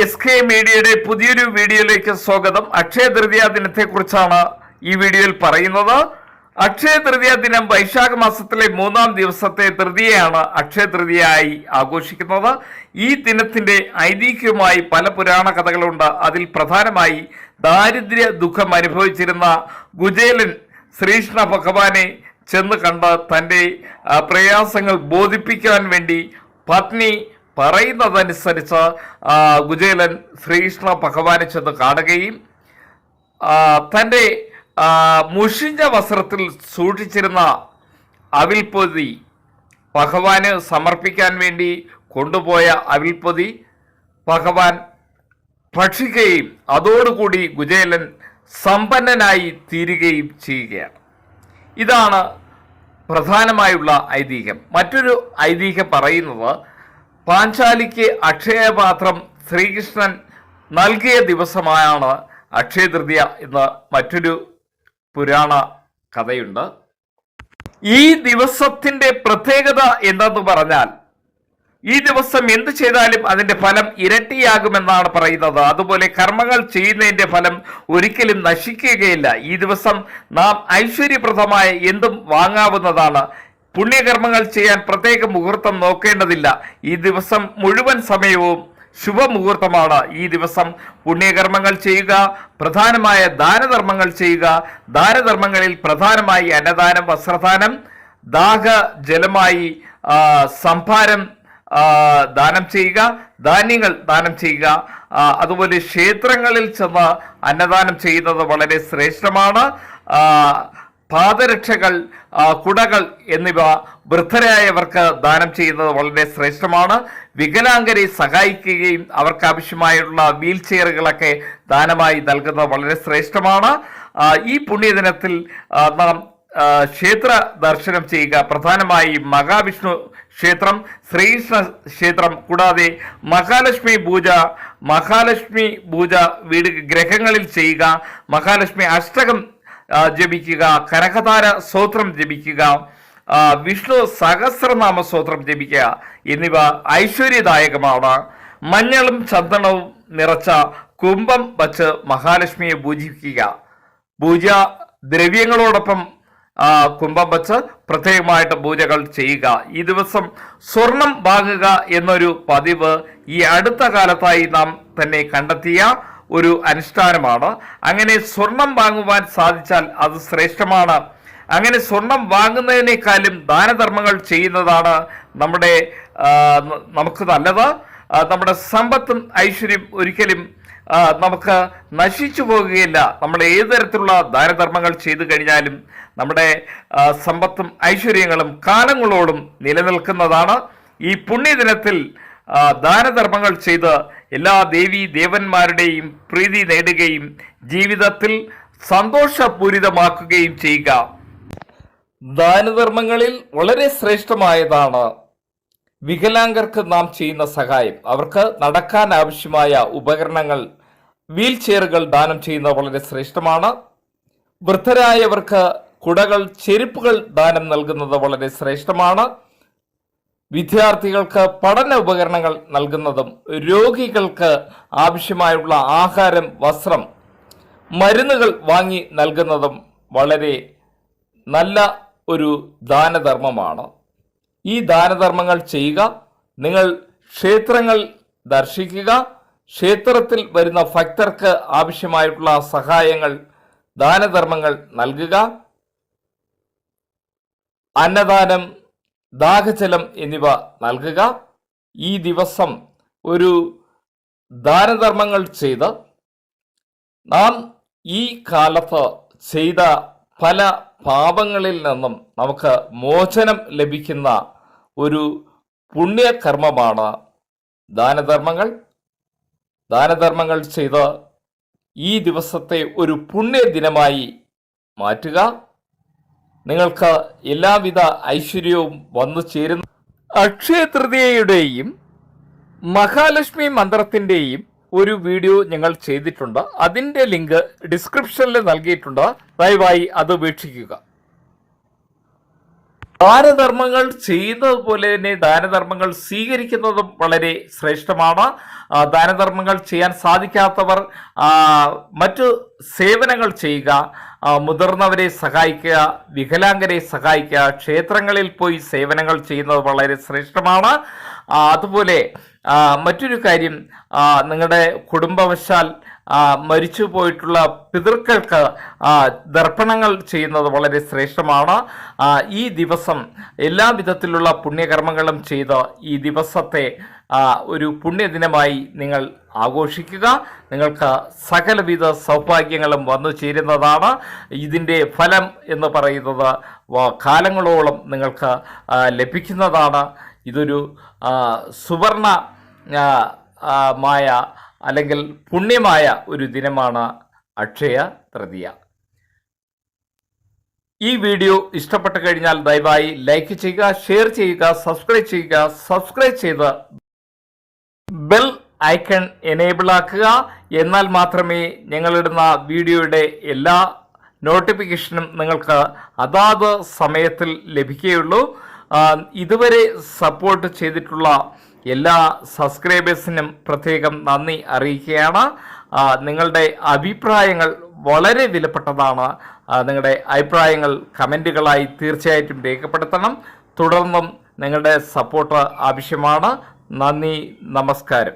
S K മീഡിയയുടെ പുതിയൊരു വീഡിയോയിലേക്ക് സ്വാഗതം. അക്ഷയ തൃതീയ ദിനത്തെ കുറിച്ചാണ് ഈ വീഡിയോയിൽ പറയുന്നത്. അക്ഷയ തൃതീയ ദിനം വൈശാഖ മാസത്തിലെ മൂന്നാം ദിവസത്തെ തൃതീയയാണ് അക്ഷയ തൃതീയയായി ആഘോഷിക്കുന്നത്. ഈ ദിനത്തിന്റെ ഐതിഹ്യവുമായി പല പുരാണ കഥകളുണ്ട്. അതിൽ പ്രധാനമായി ദാരിദ്ര്യ ദുഃഖം അനുഭവിച്ചിരുന്ന ഗുജേലൻ ശ്രീകൃഷ്ണ ഭഗവാനെ ചെന്ന് കണ്ട് തന്റെ പ്രയാസങ്ങൾ ബോധിപ്പിക്കാൻ വേണ്ടി പത്നി പറയുന്നതനുസരിച്ച് ഗുജേലൻ ശ്രീകൃഷ്ണ ഭഗവാനെ ചെന്ന് കാണുകയും തന്റെ മുഷിഞ്ഞ വസ്ത്രത്തിൽ സൂക്ഷിച്ചിരുന്ന അവിൽപ്പൊതി ഭഗവാന് സമർപ്പിക്കാൻ വേണ്ടി കൊണ്ടുപോയ അവിൽപ്പൊതി ഭഗവാൻ ഭക്ഷിക്കുകയും അതോടുകൂടി ഗുജേലൻ സമ്പന്നനായി തീരുകയും ചെയ്യുകയാണ്. ഇതാണ് പ്രധാനമായുള്ള ഐതിഹ്യം. മറ്റൊരു ഐതിഹ്യം പറയുന്നത് പാഞ്ചാലിക്ക് അക്ഷയപാത്രം ശ്രീകൃഷ്ണൻ നൽകിയ ദിവസമായാണ് അക്ഷയ തൃതീയ എന്ന മറ്റൊരു പുരാണ കഥയുണ്ട്. ഈ ദിവസത്തിന്റെ പ്രത്യേകത എന്തെന്ന് പറഞ്ഞാൽ ഈ ദിവസം എന്ത് ചെയ്താലും അതിന്റെ ഫലം ഇരട്ടിയാകുമെന്നാണ് പറയുന്നത്. അതുപോലെ കർമ്മങ്ങൾ ചെയ്യുന്നതിന്റെ ഫലം ഒരിക്കലും നശിക്കുകയില്ല. ഈ ദിവസം നാം ഐശ്വര്യപ്രദമായ എന്തും വാങ്ങാവുന്നതാണ് പുണ്യകർമ്മങ്ങൾ ചെയ്യാൻ പ്രത്യേക മുഹൂർത്തം നോക്കേണ്ടതില്ല. ഈ ദിവസം മുഴുവൻ സമയവും ശുഭമുഹൂർത്തമാണ്. ഈ ദിവസം പുണ്യകർമ്മങ്ങൾ ചെയ്യുക പ്രധാനമായ ദാനധർമ്മങ്ങൾ ചെയ്യുക. ദാനധർമ്മങ്ങളിൽ പ്രധാനമായി അന്നദാനം വസ്ത്രദാനം ദാഹ ജലമായി സംഭാരം ദാനം ചെയ്യുക ധാന്യങ്ങൾ ദാനം ചെയ്യുക. അതുപോലെ ക്ഷേത്രങ്ങളിൽ ചെന്ന് അന്നദാനം ചെയ്യുന്നത് വളരെ ശ്രേഷ്ഠമാണ്. പാദരക്ഷകൾ കുടകൾ എന്നിവ വൃദ്ധരായവർക്ക് ദാനം ചെയ്യുന്നത് വളരെ ശ്രേഷ്ഠമാണ്. വികലാംഗരെ സഹായിക്കുകയും അവർക്ക് ആവശ്യമായുള്ള വീൽ ചെയറുകളൊക്കെ ദാനമായി നൽകുന്നത് വളരെ ശ്രേഷ്ഠമാണ്. ഈ പുണ്യദിനത്തിൽ നാം ക്ഷേത്ര ദർശനം ചെയ്യുക. പ്രധാനമായി മഹാവിഷ്ണു ക്ഷേത്രം ശ്രീകൃഷ്ണ ക്ഷേത്രം കൂടാതെ മഹാലക്ഷ്മി പൂജ മഹാലക്ഷ്മി പൂജ വീട് ഗ്രഹങ്ങളിൽ ചെയ്യുക. മഹാലക്ഷ്മി അഷ്ടകം ജപിക്കുക. കനകതാര സ്തോത്രം ജപിക്കുക. വിഷ്ണു സഹസ്രനാമ സ്തോത്രം ജപിക്കുക. എന്നിവ ഐശ്വര്യദായകമാണ്. മഞ്ഞളും ചന്ദനവും നിറച്ച കുംഭം വച്ച് മഹാലക്ഷ്മിയെ പൂജിക്കുക പൂജ ദ്രവ്യങ്ങളോടൊപ്പം കുംഭം വച്ച് പ്രത്യേകമായിട്ട് പൂജകൾ ചെയ്യുക. ഈ ദിവസം സ്വർണം വാങ്ങുക എന്നൊരു പതിവ് ഈ അടുത്ത കാലത്തായി നാം തന്നെ കണ്ടെത്തിയ ഒരു അനുഷ്ഠാനമാണ്. അങ്ങനെ സ്വർണം വാങ്ങുവാൻ സാധിച്ചാൽ അത് ശ്രേഷ്ഠമാണ്. അങ്ങനെ സ്വർണം വാങ്ങുന്നതിനേക്കാളും ദാനധർമ്മങ്ങൾ ചെയ്യുന്നതാണ് നമ്മുടെ നമുക്ക് നല്ലത്. നമ്മുടെ സമ്പത്തും ഐശ്വര്യം ഒരിക്കലും നമുക്ക് നശിച്ചു പോകുകയില്ല. നമ്മൾ ഏത് തരത്തിലുള്ള ദാനധർമ്മങ്ങൾ ചെയ്തു കഴിഞ്ഞാലും നമ്മുടെ സമ്പത്തും ഐശ്വര്യങ്ങളും കാലങ്ങളോടും നിലനിൽക്കുന്നതാണ്. ഈ പുണ്യദിനത്തിൽ ദാനധർമ്മങ്ങൾ ചെയ്ത് എല്ലാ ദേവി ദേവന്മാരുടെയും പ്രീതി നേടുകയും ജീവിതത്തിൽ സന്തോഷപൂരിതമാക്കുകയും ചെയ്യുക. ദാനധർമ്മങ്ങളിൽ വളരെ ശ്രേഷ്ഠമായതാണ് വികലാംഗർക്ക് നാം ചെയ്യുന്ന സഹായം. അവർക്ക് നടക്കാൻ ആവശ്യമായ ഉപകരണങ്ങൾ വീൽ ചെയറുകൾ ദാനം ചെയ്യുന്നത് വളരെ ശ്രേഷ്ഠമാണ്. വൃദ്ധരായവർക്ക് കുടകൾ ചെരുപ്പുകൾ ദാനം നൽകുന്നത് വളരെ ശ്രേഷ്ഠമാണ്. വിദ്യാർത്ഥികൾക്ക് പഠന ഉപകരണങ്ങൾ നൽകുന്നതും രോഗികൾക്ക് ആവശ്യമായുള്ള ആഹാരം വസ്ത്രം മരുന്നുകൾ വാങ്ങി നൽകുന്നതും വളരെ നല്ല ഒരു ദാനധർമ്മമാണ്. ഈ ദാനധർമ്മങ്ങൾ ചെയ്യുക നിങ്ങൾ ക്ഷേത്രങ്ങൾ ദർശിക്കുക ക്ഷേത്രത്തിൽ വരുന്ന ഭക്തർക്ക് ആവശ്യമായിട്ടുള്ള സഹായങ്ങൾ ദാനധർമ്മങ്ങൾ നൽകുക. അന്നദാനം ദാഹജലം എന്നിവ നൽകുക. ഈ ദിവസം ഒരു ദാനധർമ്മങ്ങൾ ചെയ്ത് നാം ഈ കാലത്ത് ചെയ്ത പല പാപങ്ങളിൽ നിന്നും നമുക്ക് മോചനം ലഭിക്കുന്ന ഒരു പുണ്യകർമ്മമാണ് ദാനധർമ്മങ്ങൾ. ദാനധർമ്മങ്ങൾ ചെയ്ത് ഈ ദിവസത്തെ ഒരു പുണ്യദിനമായി മാറ്റുക. നിങ്ങൾക്ക് എല്ലാവിധ ഐശ്വര്യവും വന്നു ചേരുന്നു. അക്ഷയ തൃതീയയുടെയും മഹാലക്ഷ്മി മന്ത്രത്തിന്റെയും ഒരു വീഡിയോ ഞങ്ങൾ ചെയ്തിട്ടുണ്ട്. അതിന്റെ ലിങ്ക് ഡിസ്ക്രിപ്ഷനിൽ നൽകിയിട്ടുണ്ട്. ദയവായി അത് വീക്ഷിക്കുക. ദാനധർമ്മങ്ങൾ ചെയ്യുന്നത് പോലെ തന്നെ ദാനധർമ്മങ്ങൾ സ്വീകരിക്കുന്നതും വളരെ ശ്രേഷ്ഠമാണ്. ദാനധർമ്മങ്ങൾ ചെയ്യാൻ സാധിക്കാത്തവർ മറ്റു സേവനങ്ങൾ ചെയ്യുക മുതിർന്നവരെ സഹായിക്കുക വികലാംഗരെ സഹായിക്കുക ക്ഷേത്രങ്ങളിൽ പോയി സേവനങ്ങൾ ചെയ്യുന്നത് വളരെ ശ്രേഷ്ഠമാണ്. അതുപോലെ മറ്റൊരു കാര്യം നിങ്ങളുടെ കുടുംബവശാൽ മരിച്ചു പോയിട്ടുള്ള പിതൃക്കൾക്ക് ദർപ്പണങ്ങൾ ചെയ്യുന്നത് വളരെ ശ്രേഷ്ഠമാണ്. ഈ ദിവസം എല്ലാ വിധത്തിലുള്ള പുണ്യകർമ്മങ്ങളും ചെയ്ത് ഈ ദിവസത്തെ ഒരു പുണ്യദിനമായി നിങ്ങൾ ആഘോഷിക്കുക. നിങ്ങൾക്ക് സകലവിധ സൗഭാഗ്യങ്ങളും വന്നു ചേരുന്നതാണ് ഇതിന്റെ ഫലം എന്ന് പറയുന്നത്. കാലങ്ങളോളം നിങ്ങൾക്ക് ലഭിക്കുന്നതാണ്. ഇതൊരു സുവർണ മായ അല്ലെങ്കിൽ പുണ്യമായ ഒരു ദിനമാണ് അക്ഷയ തൃതീയ. ഈ വീഡിയോ ഇഷ്ടപ്പെട്ടു കഴിഞ്ഞാൽ ദയവായി ലൈക്ക് ചെയ്യുക ഷെയർ ചെയ്യുക സബ്സ്ക്രൈബ് ചെയ്യുക സബ്സ്ക്രൈബ് ചെയ്ത് ബെൽ ഐക്കൺ എനേബിൾ ആക്കുക. എന്നാൽ മാത്രമേ ഞങ്ങളിടുന്ന വീഡിയോയുടെ എല്ലാ നോട്ടിഫിക്കേഷനും നിങ്ങൾക്ക് അതാത് സമയത്തിൽ ലഭിക്കുകയുള്ളൂ. ഇതുവരെ സപ്പോർട്ട് ചെയ്തിട്ടുള്ള എല്ലാ സബ്സ്ക്രൈബേഴ്സിനും പ്രത്യേകം നന്ദി അറിയിക്കുകയാണ്. നിങ്ങളുടെ അഭിപ്രായങ്ങൾ വളരെ വിലപ്പെട്ടതാണ്. നിങ്ങളുടെ അഭിപ്രായങ്ങൾ കമന്റുകളായി തീർച്ചയായിട്ടും രേഖപ്പെടുത്തണം. തുടർന്നും നിങ്ങളുടെ സപ്പോർട്ട് ആവശ്യമാണ്. നന്ദി നമസ്കാരം.